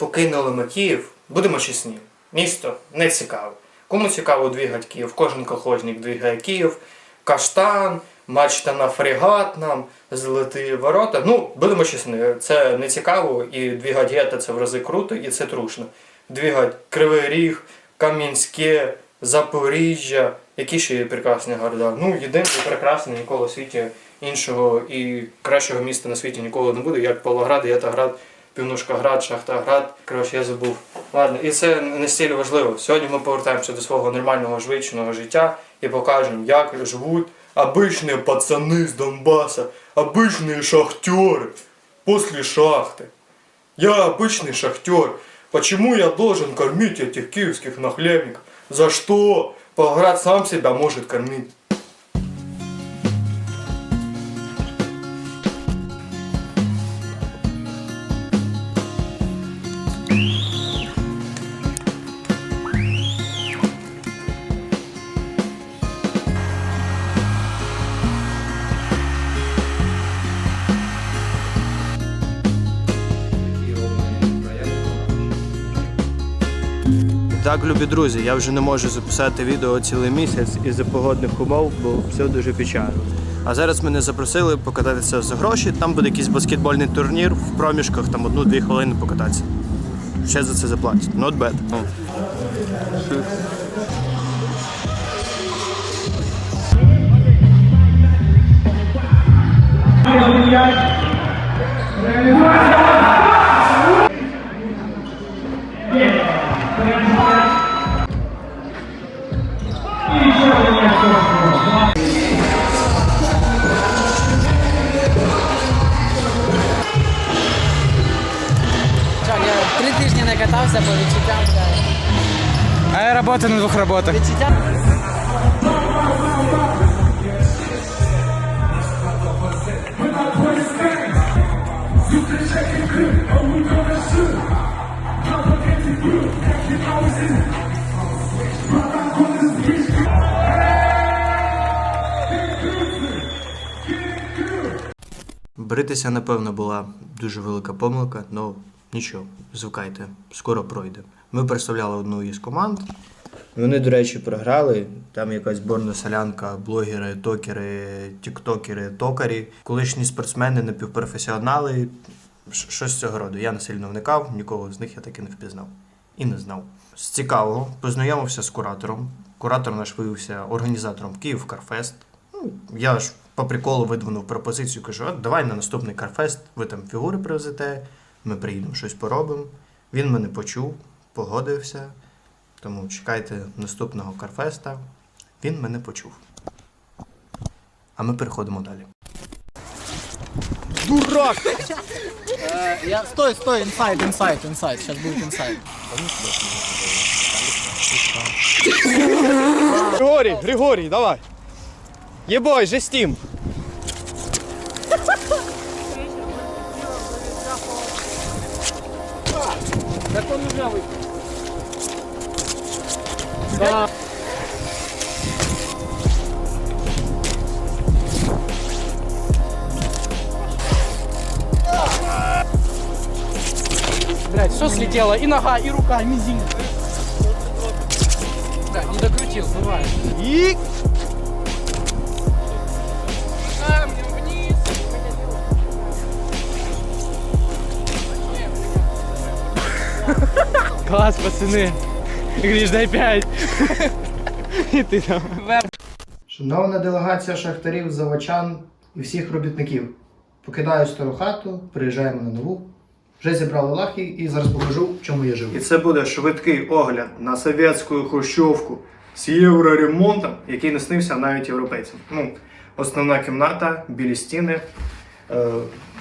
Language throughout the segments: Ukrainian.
покинули ми Київ, будемо чесні. Місто не цікаве. Кому цікаво двигати Київ? Кожен колхозник двигає Київ, каштан, мачта на фрегат нам, золоті ворота. Ну, будемо чесні, це не цікаво, і двигати гетто це в рази круто, і це трушно. Двигати Кривий Ріг, Кам'янське, Запоріжжя, які ще є прекрасні города. Ну, єдине і прекрасне, ніколи в світі іншого і кращого міста на світі ніколи не буде, як Павлоград, Ятаград, Півнушкаград, Шахтаград. Коротше, я забув. Ладно, і це не стільки важливо. Сьогодні ми повертаємося до свого нормального звичного життя і покажемо, як живуть обичні пацани з Донбаса, обичні шахтери після шахти. Я обычный шахтер. Почему я должен кормить этих киевских нахлебников? За что? Павлоград сам себя может кормить. Так, любі друзі, я вже не можу записати відео цілий місяць із-за погодних умов, бо все дуже печально. А зараз мене запросили покататися за гроші. Там буде якийсь баскетбольний турнір в проміжках, там одну-дві хвилини покататися. Ще за це заплатять. Not bad. Ну. Чак, катався по відчуттям. А я работаю на двух работах. Відчуття Бритися, напевно, була дуже велика помилка, але нічого, звикайте, скоро пройде. Ми представляли одну із команд. Вони, до речі, програли. Там якась борна солянка, блогери, токери, тіктокери, токарі, колишні спортсмени, напівпрофесіонали. Щось з цього роду. Я не сильно вникав, нікого з них я таки не впізнав. І не знав. З цікавого познайомився з куратором. Куратор наш виявився організатором Київ Карфест. Ну, я ж по приколу видвинув пропозицію, кажу, давай на наступний Карфест, ви там фігури привезете, ми приїдемо, щось поробимо. Він мене почув, погодився. Тому чекайте наступного Карфеста. Він мене почув. А ми переходимо далі. я стой, стой, інсайд, інсайд, інсайд. Зараз буде інсайд. Григорий, Григорий, давай. Ебой, жестим. Вийшов. Блять, все слетело, и нога, и рука, и мизинец. Да, не докрутил, бывает. И... Класс, пацаны. Гриш, дай пять. И ты там. Шановна делегація шахтарів, заводчан і всіх робітників. Покидаю стару хату, приїжджаємо на нову. Вже зібрали лахи і зараз покажу, в чому я живу. І це буде швидкий огляд на совєтську хрущовку з євроремонтом, який не снився навіть європейцям. Ну, основна кімната, білі стіни. Е,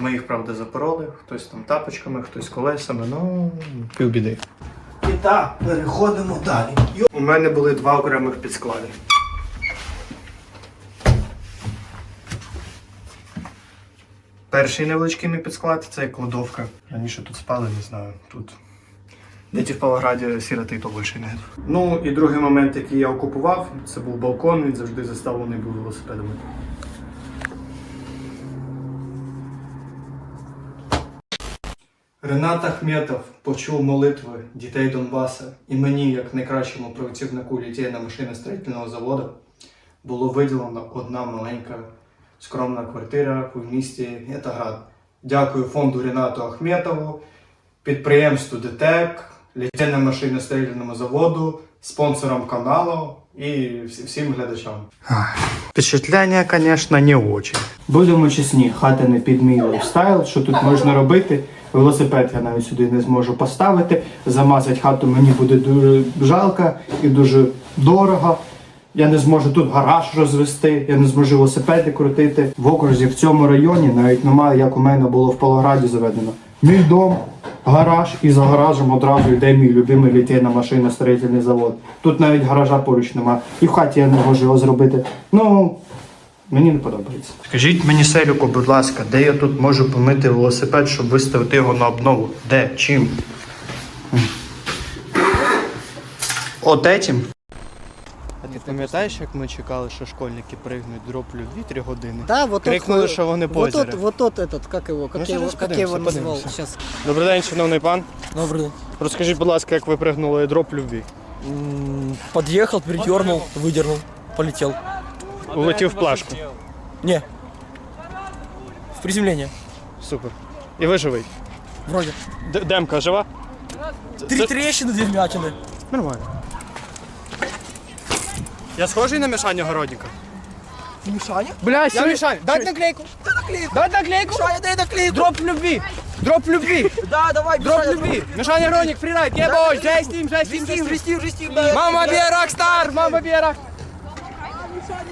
Ми їх, правда, запороли. Хтось там тапочками, хтось колесами, ну півбіди. І так, переходимо далі. У мене були два окремих підсклади. Перший невеличкий мій підсклад це кладовка. Раніше тут спали, не знаю. Тут Діти в Павлограді сіроти то більше не. Ну і другий момент, який я окупував, це був балкон, він завжди заставлений був велосипедами. Ренат Ахметов почув молитви дітей Донбаса, і мені, як найкращому працівнику літейно машиностроїтельного заводу, було виділено одна маленька скромна квартира в місті Етаград. Дякую фонду Ренату Ахметову, підприємству ДТЕК, літейно машиностроїтельному заводу, спонсорам каналу і всім глядачам. Впечатлення, звісно, не очень. Будемо чесні, хата не під мій лайфстайл, що тут можна робити. Велосипед я навіть сюди не зможу поставити. Замазати хату мені буде дуже жалко і дуже дорого. Я не зможу тут гараж розвести, я не зможу велосипеди крутити. В окрузі в цьому районі навіть немає, як у мене було в Павлограді заведено. Мій дом, гараж, і за гаражем одразу йде мій любимий літейна машина строїтельний завод. Тут навіть гаража поруч немає. І в хаті я не можу його зробити. Ну, Мені не подобається. Скажіть мені, Селюку, будь ласка, де я тут можу помити велосипед, щоб виставити його на обнову? Де? Чим? От этим? А ти пам'ятаєш, як ми чекали, що школьники пригнуть дроп любві 3 години? Да, вот Крикнули, тот, що вони вот позери. тот, вот тот этот, как его, как Ну, я его, сейчас как я его подивимося, назвал подивимося. сейчас. Добрий день, шановний пан. Добрый день. Розкажіть, будь ласка, як ви пригнули дроп любві? М, Подъехал, передернул, выдернул, полетел. Улетів в плашку. Не. В приземление. Супер. І ви живий. Вроде. Д- Демка жива? Три трещины, две вмятины. Нормально. Я схожий на Мішаню Городника? Мишаня? Бля, я Мішань. Дай наклейку. Дай наклейку. Дай наклейку. Мишаня, дай наклейку. Дроп любві. Дроп любві. Да, давай, Дроп Мишаня, любві. Мішаня Городник, фрірайд, єбой, жестім, жестім, Жестим, жестім. жестим, жестим, да. Мама б'є рокстар, мама б'є рок.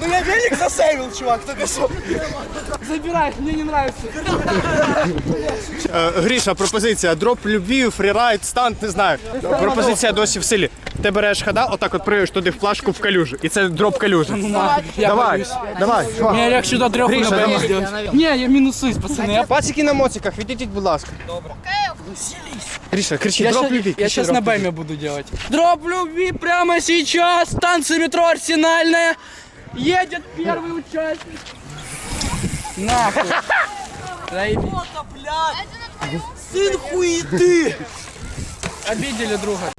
Ну я велик засейвил, чувак, только что. Забираешь, мне не нравится. Е, Гріша, пропозиція. Дроп любві, фрірайд, стант, не знаю. Пропозиція досі в силі. Ти береш хада, отак от приєш туди в плашку в калюжу. І це дроп калюжа. Давай, давай, чувак. Мне легче до трех Гриша, на давай. сделать. Не, я минусуюсь, пацаны. Пацики на моциках, відійдіть, будь ласка. Добре. Гріша, кричи, я, дроп щас- любві. я кричи, сейчас дроп на любві. бэме буду делать. Дроп любви прямо сейчас. Станция метро Арсенальная. Едет первый участник. Нахуй. Заебись. Сын хуеты. Обидели друга.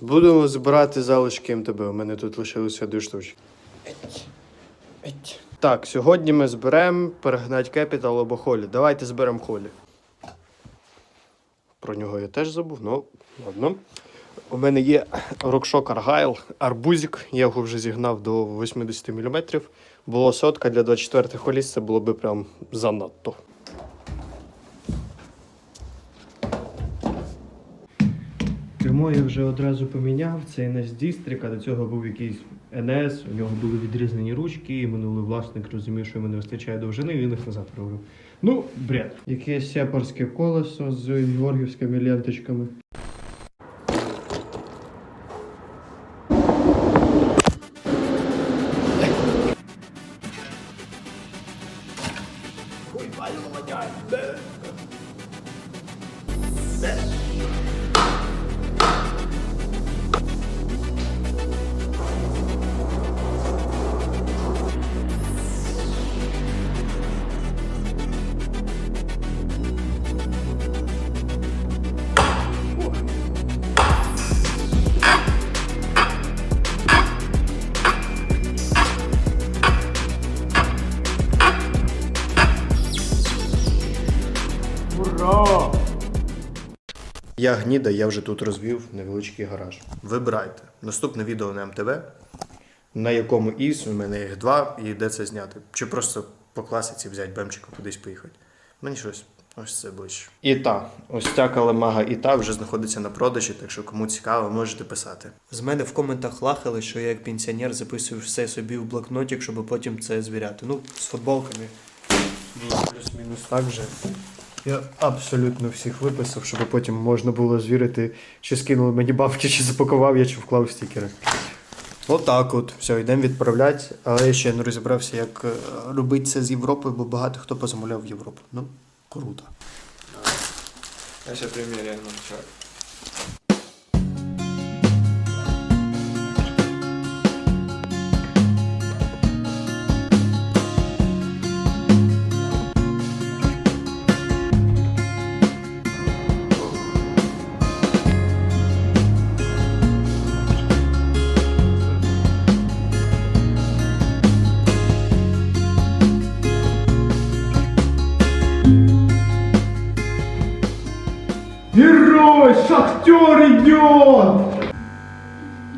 Будемо збирати залишки МТБ. У мене тут лишилося дві штучки. Так, сьогодні ми зберемо перегнать кепітал або Холі. Давайте зберемо Холі. Про нього я теж забув, ну ладно. У мене є рокшок Аргайл, арбузик. Я його вже зігнав до 80 мм. Було сотка для 24 х коліс, це було би прям занадто. Кермо я вже одразу поміняв. Це NS District, а до цього був якийсь NS, у нього були відрізнені ручки, і минулий власник розумів, що йому не вистачає довжини, він їх назад робив. Ну, бред. Якесь сепарське колесо з георгівськими ленточками. Я гніда, я вже тут розвів невеличкий гараж. Вибирайте. Наступне відео на МТВ, на якому із, у мене їх два, і де це зняти. Чи просто по класиці взяти бемчика кудись поїхати. Мені щось ось це ближче. І та, ось ця каламага і та вже знаходиться на продажі, так що кому цікаво, можете писати. З мене в коментах лахали, що я як пенсіонер записую все собі в блокнотик, щоб потім це звіряти. Ну, з футболками. Плюс-мінус так же. Я абсолютно всіх виписав, щоб потім можна було звірити, чи скинули мені бабки, чи запакував я, чи вклав стікери. Отак от. Все, йдемо відправляти, але я ще не розібрався, як е, робити це з Європи, бо багато хто позамовляв в Європу. Ну, круто. Я ще приміряю на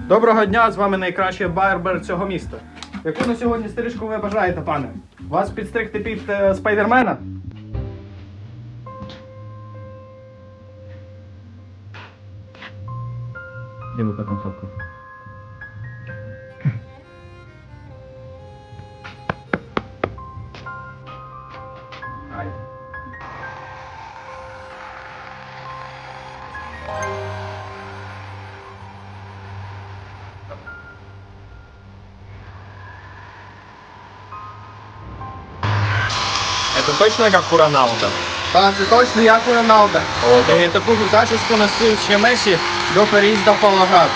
Доброго дня, з вами найкращий барбер цього міста. Яку на сьогодні стрижку ви бажаєте, пане? Вас підстригти під е, спайдермена? Это точно как у Роналда? Так, це точно як у Роналда. Е, таку зачіску носив ще Месі до переїзду в Павлоград.